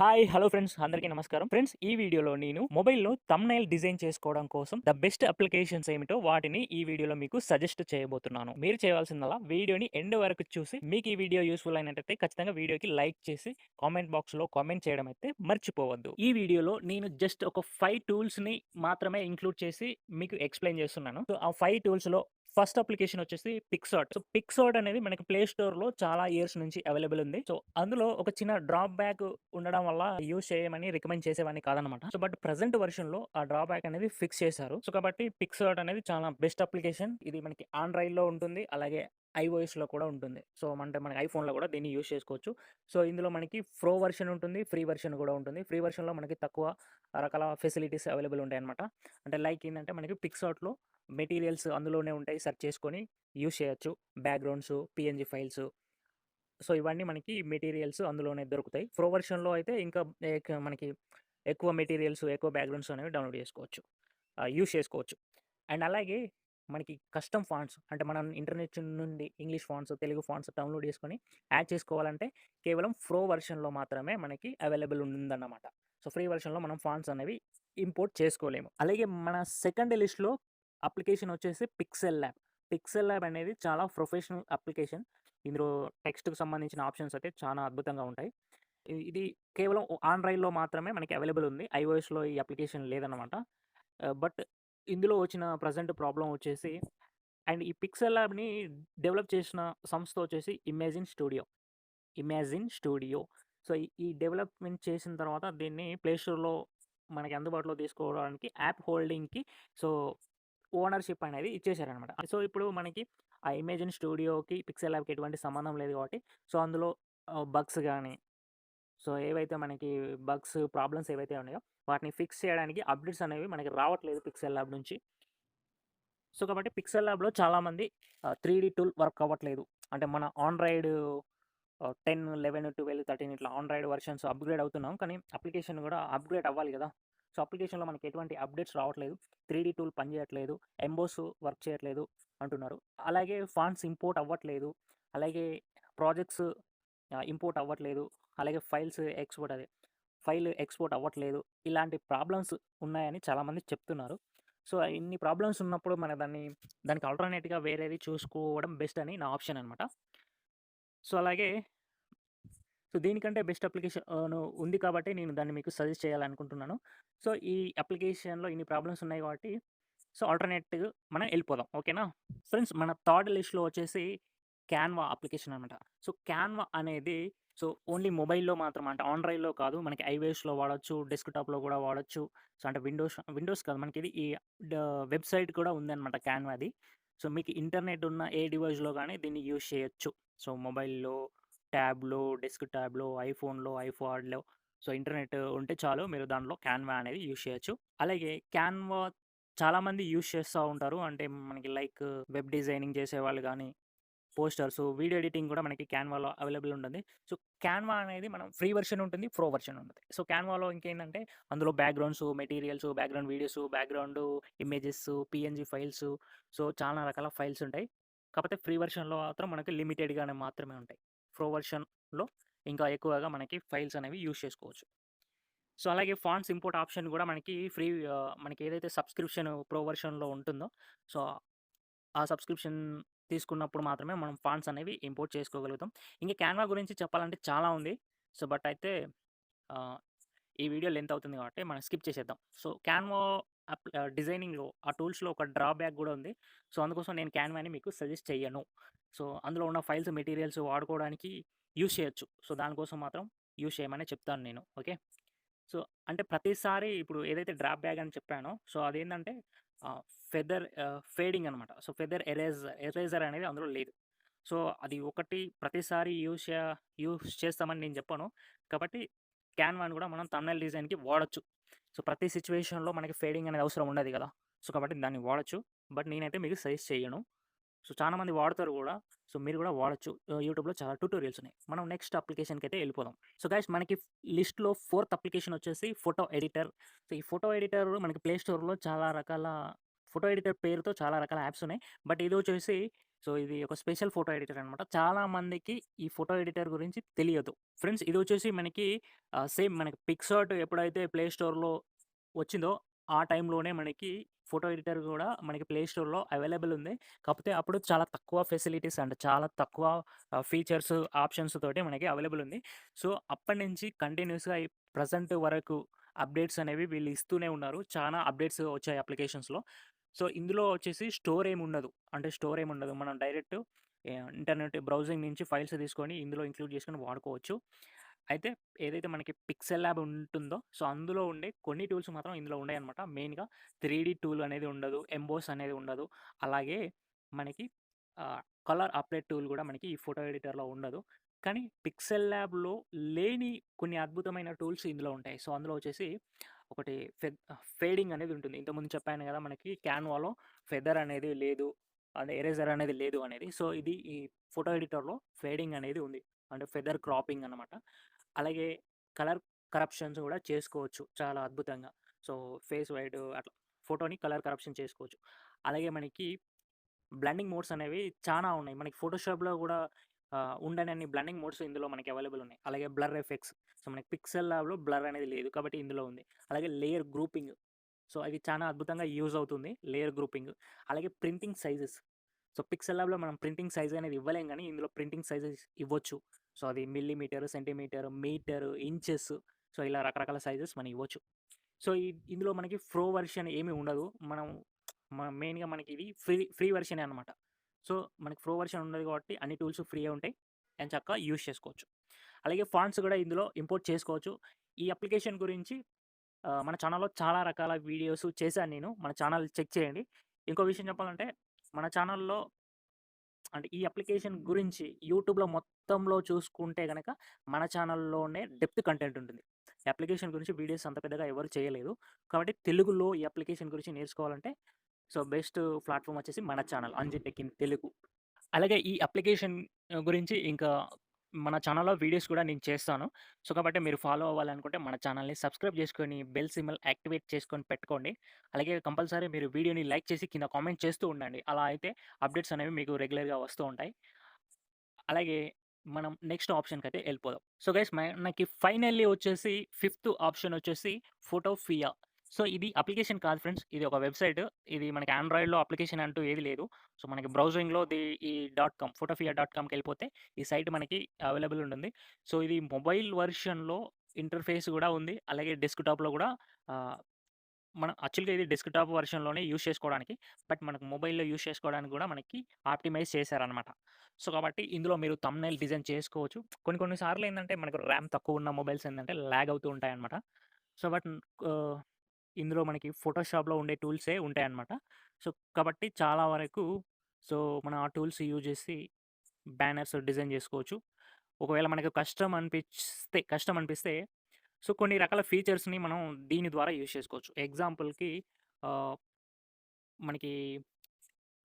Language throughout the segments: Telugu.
హాయ్ హలో ఫ్రెండ్స్ అందరికీ నమస్కారం. ఫ్రెండ్స్ ఈ వీడియోలో నేను మొబైల్లో తమ్నైల్ డిజైన్ చేసుకోవడం కోసం ద బెస్ట్ అప్లికేషన్స్ ఏమిటో వాటిని ఈ వీడియోలో మీకు సజెస్ట్ చేయబోతున్నాను. మీరు చేయాల్సిందలా వీడియోని ఎండ్ వరకు చూసి మీకు ఈ వీడియో యూస్ఫుల్ అయినట్టయితే ఖచ్చితంగా వీడియోకి లైక్ చేసి కామెంట్ బాక్స్లో కామెంట్ చేయడం అయితే మర్చిపోవద్దు. ఈ వీడియోలో నేను జస్ట్ ఒక ఫైవ్ టూల్స్ని మాత్రమే ఇంక్లూడ్ చేసి మీకు ఎక్స్ప్లెయిన్ చేస్తున్నాను. సో ఆ ఫైవ్ టూల్స్లో ఫస్ట్ అప్లికేషన్ వచ్చేసి పిక్సాట్ సో పిక్సాట్ అనేది మనకి ప్లే స్టోర్లో చాలా ఇయర్స్ నుంచి అవైలబుల్ ఉంది. సో అందులో ఒక చిన్న డ్రాప్ బ్యాక్ ఉండడం వల్ల యూస్ చేయమని రికమెండ్ చేసేవాడిని కాదనమాట. సో బట్ ప్రజెంట్ వర్షన్లో ఆ డ్రాప్ బ్యాక్ అనేది ఫిక్స్ చేశారు. సో కాబట్టి పిక్సాట్ అనేది చాలా బెస్ట్ అప్లికేషన్ ఇది మనకి ఆండ్రాయిడ్లో ఉంటుంది. అలాగే ఐఓఎస్లో కూడా ఉంటుంది. సో అంటే మనకి ఐఫోన్లో కూడా దీన్ని యూస్ చేసుకోవచ్చు. సో ఇందులో మనకి ప్రో వర్షన్ ఉంటుంది ఫ్రీ వర్షన్ కూడా ఉంటుంది. ఫ్రీ వర్షన్లో మనకి తక్కువ రకాల ఫెసిలిటీస్ అవైలబుల్ ఉంటాయి అనమాట అంటే లైక్ ఏంటంటే మనకి పిక్సాట్లో మెటీరియల్స్ అందులోనే ఉంటాయి. సెర్చ్ చేసుకొని యూస్ చేయొచ్చు. Backgrounds PNG files. సో ఇవన్నీ మనకి మెటీరియల్స్ అందులోనే దొరుకుతాయి. ప్రో వర్షన్లో అయితే ఇంకా మనకి ఎక్కువ మెటీరియల్స్ ఎక్కువ బ్యాక్గ్రౌండ్స్ అనేవి డౌన్లోడ్ చేసుకోవచ్చు. యూస్ చేసుకోవచ్చు. అండ్ అలాగే మనకి కస్టమ్ ఫాంట్స్ అంటే మనం ఇంటర్నెట్ నుండి English fonts Telugu fonts download చేసుకొని యాడ్ చేసుకోవాలంటే కేవలం ప్రో వర్షన్లో మాత్రమే మనకి అవైలబుల్ ఉందన్నమాట సో ఫ్రీ వర్షన్లో మనం ఫాంట్స్ అనేవి ఇంపోర్ట్ చేసుకోలేము. అలాగే మన సెకండ్ లిస్ట్లో అప్లికేషన్ వచ్చేసి పిక్సెల్ ల్యాబ్. పిక్సెల్ ల్యాబ్ అనేది చాలా ప్రొఫెషనల్ అప్లికేషన్. ఇందులో టెక్స్ట్కి సంబంధించిన ఆప్షన్స్ అయితే చాలా అద్భుతంగా ఉంటాయి. ఇది కేవలం ఆండ్రాయిడ్లో మాత్రమే మనకి అవైలబుల్ ఉంది. ఐఓఎస్లో ఈ అప్లికేషన్ లేదన్నమాట. బట్ ఇందులో వచ్చిన ప్రజెంట్ ప్రాబ్లం వచ్చేసి అండ్ ఈ పిక్సెల్ ల్యాబ్ని డెవలప్ చేసిన సంస్థ వచ్చేసి imagine studio. Imagine studio. So ఈ- డెవలప్మెంట్ చేసిన తర్వాత దీన్ని ప్లే స్టోర్లో మనకి అందుబాటులో తీసుకోవడానికి యాప్ హోల్డింగ్కి సో ఓనర్షిప్ అనేది ఇచ్చేసారనమాట సో ఇప్పుడు మనకి ఆ ఇమేజిన్ స్టూడియోకి పిక్సెల్ ల్యాబ్కి ఎటువంటి సంబంధం లేదు కాబట్టి సో అందులో బగ్స్ కానీ సో ఏవైతే మనకి బగ్స్ ప్రాబ్లమ్స్ ఏవైతే ఉన్నాయో వాటిని ఫిక్స్ చేయడానికి అప్డేట్స్ అనేవి మనకి రావట్లేదు పిక్సెల్ ల్యాబ్ నుంచి. సో కాబట్టి పిక్సెల్ ల్యాబ్లో చాలామంది త్రీ డీ టూల్ వర్క్ అవ్వట్లేదు. అంటే మన Android ten eleven twelve thirteen ఇట్లా ఆండ్రాయిడ్ వర్షన్స్ అప్గ్రేడ్ అవుతున్నాం. కానీ అప్లికేషన్ కూడా అప్గ్రేడ్ అవ్వాలి కదా. సో అప్లికేషన్లో మనకి ఎటువంటి అప్డేట్స్ రావట్లేదు. త్రీ డీ టూల్ పనిచేయట్లేదు ఎంబోస్ వర్క్ చేయట్లేదు అంటున్నారు. అలాగే ఫాండ్స్ ఇంపోర్ట్ అవ్వట్లేదు. అలాగే ప్రాజెక్ట్స్ ఇంపోర్ట్ అవ్వట్లేదు. అలాగే ఫైల్స్ ఎక్స్పోర్ట్ అదే. ఫైల్ ఎక్స్పోర్ట్ అవ్వట్లేదు. ఇలాంటి ప్రాబ్లమ్స్ ఉన్నాయని చాలామంది చెప్తున్నారు. సో ఇన్ని ప్రాబ్లమ్స్ ఉన్నప్పుడు మన దాన్ని దానికి ఆల్టర్నేట్గా వేరేది చూసుకోవడం బెస్ట్ అని నా ఆప్షన్ అనమాట సో అలాగే సో దీనికంటే బెస్ట్ అప్లికేషన్ ఉంది కాబట్టి నేను దాన్ని మీకు సజెస్ట్ చేయాలనుకుంటున్నాను. సో ఈ అప్లికేషన్లో ఇన్ని ప్రాబ్లమ్స్ ఉన్నాయి కాబట్టి సో ఆల్టర్నేటివ్ మనం వెళ్ళిపోదాం. ఓకేనా? ఫ్రెండ్స్ మన థర్డ్ లిస్ట్లో వచ్చేసి క్యాన్వా అప్లికేషన్ అనమాట సో క్యాన్వా అనేది సో ఓన్లీ మొబైల్లో మాత్రం అంటే ఆండ్రాయిడ్లో కాదు మనకి ఐవేస్లో వాడచ్చు డెస్క్టాప్లో కూడా వాడచ్చు. సో అంటే విండోస్ విండోస్ కాదు మనకి ఇది ఈ వెబ్సైట్ కూడా ఉందన్నమాట క్యాన్వాది. సో మీకు ఇంటర్నెట్ ఉన్న ఏ డివైస్లో కానీ దీన్ని యూజ్ చేయొచ్చు. సో మొబైల్లో ట్యాబ్లో డెస్క్ ట్యాబ్లో ఐఫోన్లో ఐఫాడ్లో సో ఇంటర్నెట్ ఉంటే చాలు మీరు దాంట్లో క్యాన్వా అనేది యూజ్ చేయొచ్చు. అలాగే క్యాన్వా చాలామంది యూజ్ చేస్తూ ఉంటారు. అంటే మనకి లైక్ వెబ్ డిజైనింగ్ చేసే వాళ్ళు కానీ పోస్టర్స్ వీడియో ఎడిటింగ్ కూడా మనకి క్యాన్వాలో అవైలబుల్ ఉంటుంది. సో క్యాన్వా అనేది మనం ఫ్రీ వర్షన్ ఉంటుంది ప్రో వర్షన్ ఉంటుంది. సో క్యాన్వాలో ఇంకేంటంటే అందులో backgrounds materials background videos background images PNG files so చాలా రకాల ఫైల్స్ ఉంటాయి. కాకపోతే ఫ్రీ వర్షన్లో మాత్రం మనకి లిమిటెడ్గానే మాత్రమే ఉంటాయి. ప్రో వర్షన్లో ఇంకా ఎక్కువగా మనకి ఫైల్స్ అనేవి యూజ్ చేసుకోవచ్చు. సో అలాగే ఫాంట్స్ ఇంపోర్ట్ ఆప్షన్ కూడా మనకి ఫ్రీ మనకి ఏదైతే సబ్స్క్రిప్షన్ ప్రో వర్షన్లో ఉంటుందో సో ఆ సబ్స్క్రిప్షన్ తీసుకున్నప్పుడు మాత్రమే మనం ఫాంట్స్ అనేవి ఇంపోర్ట్ చేసుకోగలుగుతాం. ఇంకా క్యాన్వా గురించి చెప్పాలంటే చాలా ఉంది. సో బట్ అయితే ఈ వీడియో లెంత్ అవుతుంది కాబట్టి మనం స్కిప్ చేసేద్దాం. సో క్యాన్వా డిజైనింగ్లో ఆ టూల్స్లో ఒక డ్రాబ్యాక్ కూడా ఉంది. సో అందుకోసం నేను క్యాన్వాని మీకు సజెస్ట్ చేయను సో అందులో ఉన్న ఫైల్స్ మెటీరియల్స్ వాడుకోవడానికి యూస్ చేయొచ్చు. సో దానికోసం మాత్రం యూస్ చేయమని చెప్తాను నేను. ఓకే? సో అంటే ప్రతిసారి ఇప్పుడు ఏదైతే డ్రాప్ బ్యాగ్ అని చెప్పానో సో అదేంటంటే ఫెదర్ ఫేడింగ్ అనమాట. సో ఫెదర్ ఎరేజర్ ఎరేజర్ అనేది అందులో లేదు. సో అది ఒకటి ప్రతిసారి యూస్ యూస్ చేస్తామని నేను చెప్పాను. కాబట్టి క్యాన్వాన్ కూడా మనం తమిళ డిజైన్కి వాడచ్చు. సో ప్రతి సిచ్యువేషన్లో మనకి ఫేడింగ్ అనేది అవసరం ఉండదు కదా! సో కాబట్టి దాన్ని వాడచ్చు. బట్ నేనైతే మీకు సజెస్ట్ చేయను. సో చాలా మంది వాడతారు కూడా. సో మీరు కూడా వాడచ్చు. యూట్యూబ్లో చాలా ట్యూటోరియల్స్ ఉన్నాయి. మనం నెక్స్ట్ అప్లికేషన్కి అయితే వెళ్ళిపోదాం. సో గైస్ మనకి లిస్ట్లో ఫోర్త్ అప్లికేషన్ వచ్చేసి ఫోటో ఎడిటర్. సో ఈ ఫోటో ఎడిటర్ మనకి ప్లే స్టోర్లో చాలా రకాల ఫోటో ఎడిటర్ పేరుతో చాలా రకాల యాప్స్ ఉన్నాయి. బట్ ఇది వచ్చేసి సో, ఇది ఒక స్పెషల్ ఫోటో ఎడిటర్ అనమాట. చాలా మందికి ఈ ఫోటో ఎడిటర్ గురించి తెలియదు. ఫ్రెండ్స్ ఇది వచ్చేసి మనకి సేమ్ మనకి పిక్సార్ట్ ఎప్పుడైతే ప్లే స్టోర్‌లో వచ్చిందో, ఆ టైంలోనే మనకి ఫోటో ఎడిటర్ కూడా మనకి ప్లే స్టోర్‌లో అవైలబుల్ ఉంది. కాకపోతే అప్పుడు చాలా తక్కువ ఫెసిలిటీస్ అండ్ చాలా తక్కువ ఫీచర్స్, ఆప్షన్స్ తోటి మనకి అవైలబుల్ ఉంది. సో, అప్పటినుంచి కంటిన్యూస్‌గా ఈ వరకు అప్డేట్స్ అనేవి వీళ్ళు ఇస్తూనే ఉన్నారు. చాలా అప్డేట్స్ వచ్చాయి అప్లికేషన్స్‌లో. సో, ఇందులో వచ్చేసి స్టోర్ ఏమి ఉండదు. అంటే స్టోర్ ఏమి ఉండదు. మనం డైరెక్ట్ ఇంటర్నెట్ బ్రౌజింగ్ నుంచి ఫైల్స్ తీసుకొని ఇందులో ఇంక్లూడ్ చేసుకొని వాడుకోవచ్చు. అయితే ఏదైతే మనకి పిక్సెల్ ల్యాబ్ ఉంటుందో, సో, అందులో ఉండే కొన్ని టూల్స్ మాత్రం ఇందులో ఉండయన్నమాట. మెయిన్‌గా 3డీ టూల్ అనేది ఉండదు. ఎంబోస్ అనేది ఉండదు. అలాగే మనకి కలర్ అప్డేట్ టూల్ కూడా మనకి ఈ ఫోటో ఎడిటర్‌లో ఉండదు. కానీ పిక్సెల్ ల్యాబ్‌లో లేని కొన్ని అద్భుతమైన టూల్స్ ఇందులో ఉంటాయి. సో, అందులో వచ్చేసి ఒకటి ఫెద్ ఫేడింగ్ అనేది ఉంటుంది. ఇంతకుముందు చెప్పాను కదా మనకి క్యాన్వాలో ఫెదర్ అనేది లేదు. అదే ఎరేజర్ అనేది లేదు అనేది. సో, ఇది ఈ ఫోటో ఎడిటర్‌లో ఫేడింగ్ అనేది ఉంది. అంటే ఫెదర్ క్రాపింగ్ అనమాట అలాగే కలర్ కరప్షన్స్ కూడా చేసుకోవచ్చు చాలా అద్భుతంగా. సో, ఫేస్ వైడ్ అట్లా ఫోటోని కలర్ కరప్షన్ చేసుకోవచ్చు. అలాగే మనకి బ్లెండింగ్ మోడ్స్ అనేవి చాలా ఉన్నాయి. మనకి ఫోటోషాప్‌లో కూడా ఉండనన్ని బ్లెండింగ్ మోడ్స్ ఇందులో మనకి అవైలబుల్ ఉన్నాయి. అలాగే బ్లర్ ఎఫెక్ట్స్. సో, మనకి పిక్సెల్ ల్యాబ్‌లో బ్లర్ అనేది లేదు. కాబట్టి ఇందులో ఉంది. అలాగే లేయర్ గ్రూపింగ్. సో, అది చాలా అద్భుతంగా యూజ్ అవుతుంది. Layer grouping. అలాగే ప్రింటింగ్ సైజెస్. సో, పిక్సెల్ ల్యాబ్‌లో మనం ప్రింటింగ్ సైజ్ అనేది ఇవ్వలేం కానీ ఇందులో ప్రింటింగ్ సైజెస్ ఇవ్వచ్చు. సో, అది millimetre, centimetre, metre, inches so, ఇలా రకరకాల సైజెస్ మనం ఇవ్వచ్చు. సో, ఈ ఇందులో మనకి ప్రో వెర్షన్ ఏమి ఉండదు. మనం మెయిన్‌గా మనకి ఇది ఫ్రీ ఫ్రీ వెర్షనే అనమాట సో, మనకి ప్రో వెర్షన్ ఉండదు కాబట్టి అన్ని టూల్స్ ఫ్రీగా ఉంటాయి. ఎంచక్కా యూజ్ చేసుకోవచ్చు. అలాగే ఫాంట్స్ కూడా ఇందులో ఇంపోర్ట్ చేసుకోవచ్చు. ఈ అప్లికేషన్ గురించి మన ఛానల్లో చాలా రకాల వీడియోస్ చేశాను నేను. మన ఛానల్ చెక్ చేయండి. ఇంకో విషయం చెప్పాలంటే మన ఛానల్లో అంటే ఈ అప్లికేషన్ గురించి యూట్యూబ్‌లో మొత్తంలో చూసుకుంటే కనుక మన ఛానల్లోనే డెప్త్ కంటెంట్ ఉంటుంది. ఈ అప్లికేషన్ గురించి వీడియోస్ అంత పెద్దగా ఎవరు చేయలేదు. కాబట్టి తెలుగులో ఈ అప్లికేషన్ గురించి నేర్చుకోవాలంటే సో, బెస్ట్ ప్లాట్ఫామ్ వచ్చేసి మన ఛానల్ అంజిటెక్ ఇన్ తెలుగు'. అలాగే ఈ అప్లికేషన్ గురించి ఇంకా మన ఛానల్లో వీడియోస్ కూడా నేను చేస్తాను. సో, కాబట్టి మీరు ఫాలో అవ్వాలనుకుంటే మన ఛానల్ని సబ్స్క్రైబ్ చేసుకొని బెల్ సిమల్ యాక్టివేట్ చేసుకొని పెట్టుకోండి. అలాగే కంపల్సరీ మీరు వీడియోని లైక్ చేసి కింద కామెంట్ చేస్తూ ఉండండి. అలా అయితే అప్డేట్స్ అనేవి మీకు రెగ్యులర్‌గా వస్తూ ఉంటాయి. అలాగే మనం నెక్స్ట్ ఆప్షన్కి అయితే వెళ్ళిపోదాం సో, గైస్ మనకి ఫైనల్లీ వచ్చేసి ఫిఫ్త్ ఆప్షన్ వచ్చేసి ఫోటోఫియా. సో, ఇది అప్లికేషన్ కాదు ఫ్రెండ్స్. ఇది ఒక వెబ్‌సైట్. ఇది మనకి ఆండ్రాయిడ్‌లో అప్లికేషన్ అంటూ ఏది లేదు. సో, మనకి బ్రౌజింగ్‌లో ది ఈ డాట్ కామ్ ఫోటోఫియా డాట్ కామ్కి వెళ్ళిపోతే ఈ సైట్ మనకి అవైలబుల్ ఉంటుంది. సో, ఇది మొబైల్ వెర్షన్‌లో ఇంటర్‌ఫేస్ కూడా ఉంది. అలాగే డెస్క్‌టాప్‌లో కూడా మనం యాక్చువల్‌గా ఇది డెస్క్‌టాప్ వెర్షన్‌లోనే యూస్ చేసుకోవడానికి. బట్ మనకు మొబైల్‌లో యూజ్ చేసుకోవడానికి కూడా మనకి ఆప్టిమైజ్ చేశారనమాట సో, కాబట్టి ఇందులో మీరు తమ్నైల్ డిజైన్ చేసుకోవచ్చు. కొన్ని కొన్నిసార్లు ఏంటంటే మనకు ర్యామ్ తక్కువ ఉన్న మొబైల్స్ ఏంటంటే ల్యాగ్ అవుతూ ఉంటాయన్నమాట. సో, బట్ ఇందులో మనకి ఫోటోషాప్‌లో ఉండే టూల్సే ఉంటాయన్నమాట. సో, కాబట్టి చాలా వరకు సో, మనం ఆ టూల్స్ యూజ్ చేసి బ్యానర్స్ డిజైన్ చేసుకోవచ్చు. ఒకవేళ మనకు కష్టం అనిపిస్తే కష్టం అనిపిస్తే సో, కొన్ని రకాల ఫీచర్స్‌ని మనం దీని ద్వారా యూజ్ చేసుకోవచ్చు. ఎగ్జాంపుల్‌కి మనకి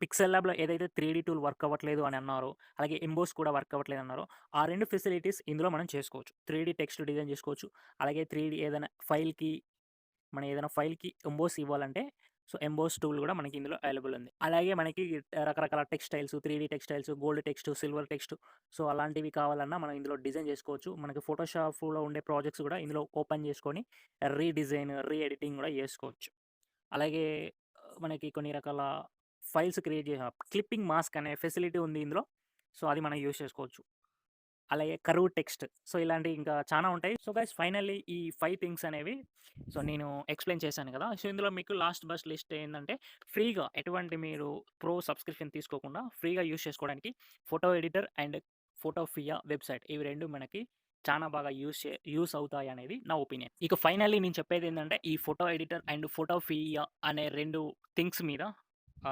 పిక్సెల్ ల్యాబ్‌లో ఏదైతే త్రీ డీ టూల్ వర్క్ అవ్వట్లేదు అని అన్నారో, అలాగే ఎంబోస్ కూడా వర్క్ అవ్వట్లేదు అన్నారో, ఆ రెండు ఫెసిలిటీస్ ఇందులో మనం చేసుకోవచ్చు. త్రీ డీ టెక్స్ట్ డిజైన్ చేసుకోవచ్చు. అలాగే త్రీ డీ ఏదైనా ఫైల్‌కి మనం ఏదైనా ఫైల్‌కి ఎంబోస్ ఇవ్వాలంటే సో, ఎంబోస్ టూల్ కూడా మనకి ఇందులో అవైలబుల్ ఉంది. అలాగే మనకి రకరకాల textiles three D textiles, gold text, silver text so, అలాంటివి కావాలన్నా మనం ఇందులో డిజైన్ చేసుకోవచ్చు. మనకి ఫోటోషాప్‌లో ఉండే ప్రాజెక్ట్స్ కూడా ఇందులో ఓపెన్ చేసుకొని రీడిజైన్, రీ ఎడిటింగ్ కూడా చేసుకోవచ్చు. అలాగే మనకి కొన్ని రకాల ఫైల్స్ క్రియేట్ చేసిన క్లిప్పింగ్ మాస్క్ అనే ఫెసిలిటీ ఉంది ఇందులో. సో, అది మనం యూజ్ చేసుకోవచ్చు. అలాగే కరువు టెక్స్ట్. సో, ఇలాంటివి ఇంకా చాలా ఉంటాయి. సో, గైస్ ఫైనల్లీ ఈ ఫైవ్ థింగ్స్ అనేవి సో, నేను ఎక్స్‌ప్లెయిన్ చేశాను కదా! సో, ఇందులో మీకు లాస్ట్ బస్ లిస్ట్ ఏంటంటే ఫ్రీగా ఎటువంటి మీరు ప్రో సబ్స్క్రిప్షన్ తీసుకోకుండా ఫ్రీగా యూస్ చేసుకోవడానికి photo editor and Photopea website ఇవి రెండు మనకి చాలా బాగా యూజ్ చే అవుతాయి అనేది నా ఒపీనియన్. ఇక ఫైనల్లీ నేను చెప్పేది ఏంటంటే ఈ ఫోటో ఎడిటర్ అండ్ ఫోటోఫియా అనే రెండు థింగ్స్ మీద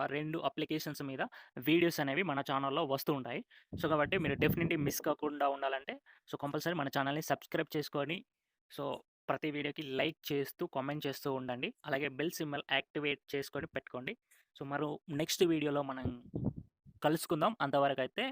రెండు అప్లికేషన్స్ మీద వీడియోస్ అనేవి మన ఛానల్లో వస్తూ ఉంటాయి. సో, కాబట్టి మీరు డెఫినెట్‌లీ మిస్ కాకుండా ఉండాలంటే సో, కంపల్సరీ మన ఛానల్ని సబ్స్క్రైబ్ చేసుకొని సో, ప్రతి వీడియోకి లైక్ చేస్తూ, కామెంట్ చేస్తూ ఉండండి. అలాగే బెల్ సిమ్మల్ యాక్టివేట్ చేసుకొని పెట్టుకోండి. సో, మరో నెక్స్ట్ వీడియోలో మనం కలుసుకుందాం. అంతవరకు అయితే